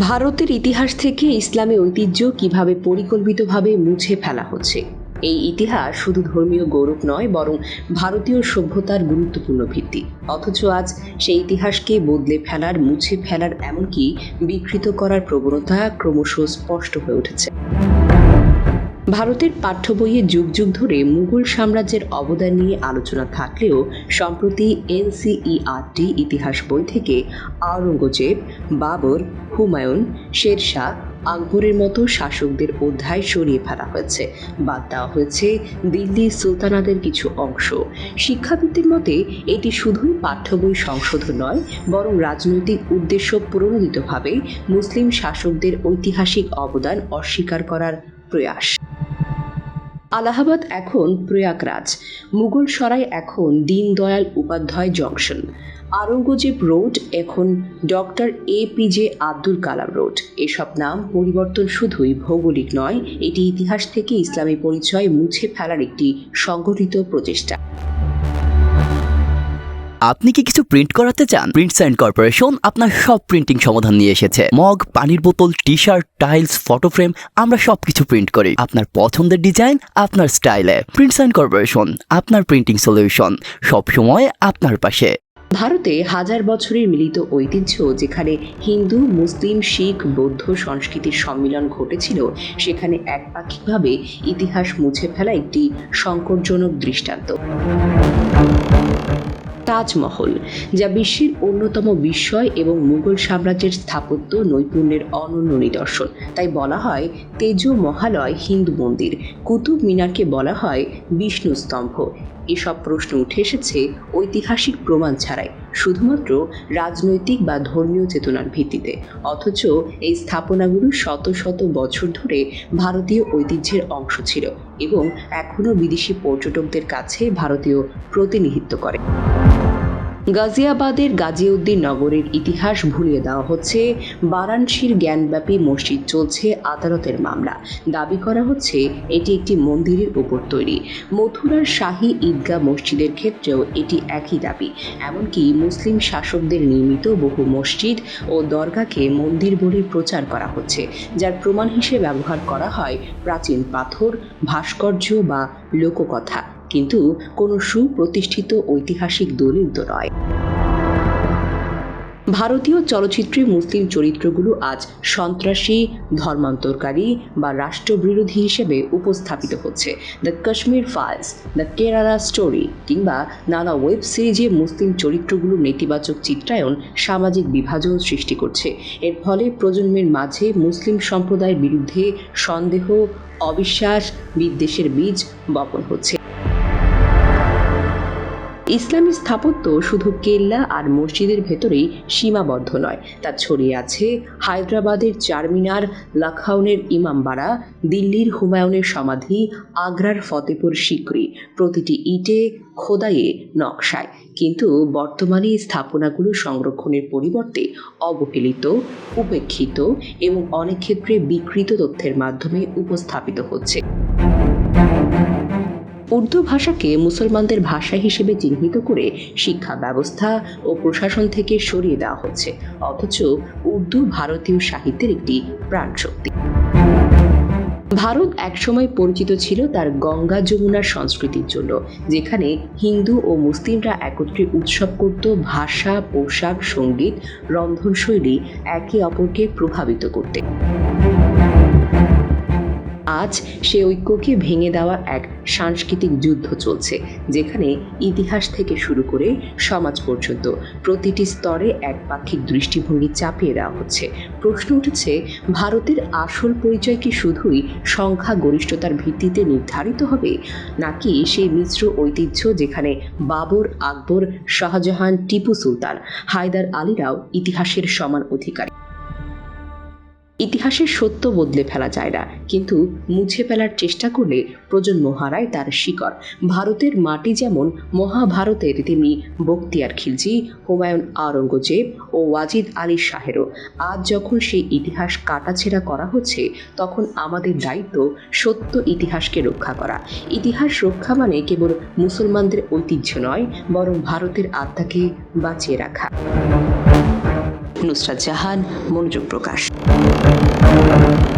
ভারতের ইতিহাস থেকে ইসলামী ঐতিহ্য কীভাবে পরিকল্পিতভাবে মুছে ফেলা হচ্ছে? এই ইতিহাস শুধু ধর্মীয় গৌরব নয়, বরং ভারতীয় সভ্যতার গুরুত্বপূর্ণ ভিত্তি। অথচ আজ সেই ইতিহাসকে বদলে ফেলার, মুছে ফেলার এমনকি বিকৃত করার প্রবণতা ক্রমশ স্পষ্ট হয়ে উঠেছে। ভারতের পাঠ্য বইয়ে যুগ যুগ ধরে মুঘল সাম্রাজ্যের অবদান নিয়ে আলোচনা থাকলেও সম্প্রতি এনসিইআরটি ইতিহাস বই থেকে আওরঙ্গজেব, বাবর, হুমায়ুন, শেরশাহ, আকবরের মতো শাসকদের অধ্যায় সরিয়ে ফেলা হয়েছে। বাদ দেওয়া হয়েছে দিল্লি সুলতানাদের কিছু অংশ। শিক্ষাবিদদের মতে, এটি শুধুই পাঠ্য বই সংশোধন নয়, বরং রাজনৈতিক উদ্দেশ্য প্রণোদিতভাবে মুসলিম শাসকদের ঐতিহাসিক অবদান অস্বীকার করার প্রয়াস। আলাহাবাদ এখন প্রয়াগরাজ। মুঘল সরাই এখন দীনদয়াল উপাধ্যায় জংশন। আরঙ্গজেব রোড এখন doctor A P J Abdul Kalam road. এসব নাম পরিবর্তন শুধুই ভৌগোলিক নয়, এটি ইতিহাস থেকে ইসলামী পরিচয় মুছে ফেলার একটি সংগঠিত প্রচেষ্টা। আপনি কি কিছু প্রিন্ট করাতে চান? প্রিন্ট সাইন কর্পোরেশন আপনার সব প্রিন্টিং সমাধান নিয়ে এসেছে। মগ, পানির বোতল T shirt tiles photo frame আমরা সবকিছু প্রিন্ট করি। আপনার পছন্দের ডিজাইন আপনার স্টাইলে প্রিন্ট সাইন কর্পোরেশন আপনার প্রিন্টিং সলিউশন সবসময় আপনার পাশে। ভারতে হাজার বছরের মিলিত ঐতিহ্য যেখানে হিন্দু, মুসলিম, শিখ, বৌদ্ধ সংস্কৃতির সম্মিলন ঘটেছিল, সেখানে একপাক্ষিকভাবে ইতিহাস মুছে ফেলা একটি সংকটজনক দৃষ্টান্ত। তাজমহল, যা বিশ্বের অন্যতম বিস্ময় এবং মুঘল সাম্রাজ্যের স্থাপত্য নৈপুণ্যের অনন্য নিদর্শন। তাই বলা হয়, তেজ মহালয় হিন্দু মন্দির। কুতুব মিনারকে বলা হয় বিষ্ণু স্তম্ভ এসব প্রশ্ন উঠে এসেছে ঐতিহাসিক প্রমাণ ছাড়াই। শুধুমাত্র রাজনৈতিক বা ধর্মীয় চেতনার ভিত্তিতে। অথচ এই স্থাপনাগুলো শত শত বছর ধরে ভারতীয় ঐতিহ্যের অংশ ছিল এবং এখনও বিদেশি পর্যটকদের কাছে ভারতীয় প্রতিনিধিত্ব করে। গাজিয়াবাদের গাজিউদ্দিন নগরের ইতিহাস ভুলিয়ে দেওয়া হচ্ছে। বারাণসীর জ্ঞানব্যাপী মসজিদ চলছে আদালতের মামলা। দাবি করা হচ্ছে, এটি একটি মন্দিরের উপর তৈরি। মথুরার শাহী ঈদগাহ মসজিদের ক্ষেত্রেও এটি একই দাবি। এমনকি মুসলিম শাসকদের নির্মিত বহু মসজিদ ও দরগাকে মন্দির বলে প্রচার করা হচ্ছে, যার প্রমাণ হিসেবে ব্যবহার করা হয় প্রাচীন পাথর, ভাস্কর্য বা লোককথা। কিন্তু কোনো সুপ্রতিষ্ঠিত ঐতিহাসিক দলিল তো নয়। ভারতীয় চলচ্চিত্রে মুসলিম চরিত্রগুলো আজ সন্ত্রাসী, ধর্মান্তরকারী বা রাষ্ট্রবিরোধী হিসেবে উপস্থাপিত হচ্ছে। The Kashmir Files, The Kerala Story কিংবা নানা ওয়েব সিরিজে মুসলিম চরিত্রগুলো নেতিবাচক চিত্রায়ন সামাজিক বিভাজন সৃষ্টি করছে। এর ফলে প্রজন্মের মাঝে মুসলিম সম্প্রদায়ের বিরুদ্ধে সন্দেহ, অবিশ্বাস, বিদ্বেষের বীজ বপন হচ্ছে। ইসলামী স্থাপত্য শুধু কেল্লা আর মসজিদের ভেতরেই সীমাবদ্ধ নয়, তা ছড়িয়ে আছে হায়দ্রাবাদের চারমিনার, লাখাউনের ইমামবাড়া, দিল্লির হুমায়ুনের সমাধি, আগ্রার ফতেপুর সিকরি, প্রতিটি ইটে, খোদাইয়ে নকশায়। কিন্তু বর্তমানে এই স্থাপনাগুলো সংরক্ষণের পরিবর্তে অবহেলিত, উপেক্ষিত এবং অনেক ক্ষেত্রে বিকৃত তথ্যের মাধ্যমে উপস্থাপিত হচ্ছে। উর্দু ভাষাকে মুসলমানদের ভাষা হিসেবে চিহ্নিত করে শিক্ষা ব্যবস্থা ও প্রশাসন থেকে সরিয়ে দেওয়া হচ্ছে। অথচ উর্দু ভারতীয় সাহিত্যের একটি প্রাণশক্তি ভারত একসময় পরিচিত ছিল তার গঙ্গা যমুনার সংস্কৃতির জন্য, যেখানে হিন্দু ও মুসলিমরা একত্রে উৎসব করত ভাষা, পোশাক, সংগীত, রন্ধনশৈলী একে অপরকে প্রভাবিত করতে। আজ সে ঐক্যকে ভেঙে দেওয়ার এক সাংস্কৃতিক যুদ্ধ চলছে, যেখানে ইতিহাস থেকে শুরু করে সমাজ পর্যন্ত প্রতিটি স্তরে একপাক্ষিক দৃষ্টিভঙ্গি চাপিয়ে দেওয়া হচ্ছে। প্রশ্ন উঠেছে, ভারতের আসল পরিচয় কি শুধুই সংখ্যা গরিষ্ঠতার ভিত্তিতে নির্ধারিত হবে, নাকি সেই মিশ্র ঐতিহ্য যেখানে বাবর আকবর শাহজাহান টিপু সুলতান, হায়দার আলীরাও ইতিহাসের সমান অধিকারী? ইতিহাসের সত্য বদলে ফেলা যায় না। কিন্তু মুছে ফেলার চেষ্টা করলে প্রজন্ম হারায় তার শিকড়। ভারতের মাটি যেমন মহাভারতের, তেমনি বক্তিয়ার খিলজি, হুমায়ুন আওরঙ্গজেব ও ওয়াজিদ আলী শাহেরও। আজ যখন সেই ইতিহাস কাটাছেড়া করা হচ্ছে, তখন আমাদের দায়িত্ব সত্য ইতিহাসকে রক্ষা করা। ইতিহাস রক্ষা মানে কেবল মুসলমানদের ঐতিহ্য নয়, বরং ভারতের আত্মাকে বাঁচিয়ে রাখা। নুসরাত জাহান, মনোযোগ প্রকাশ। Thank you.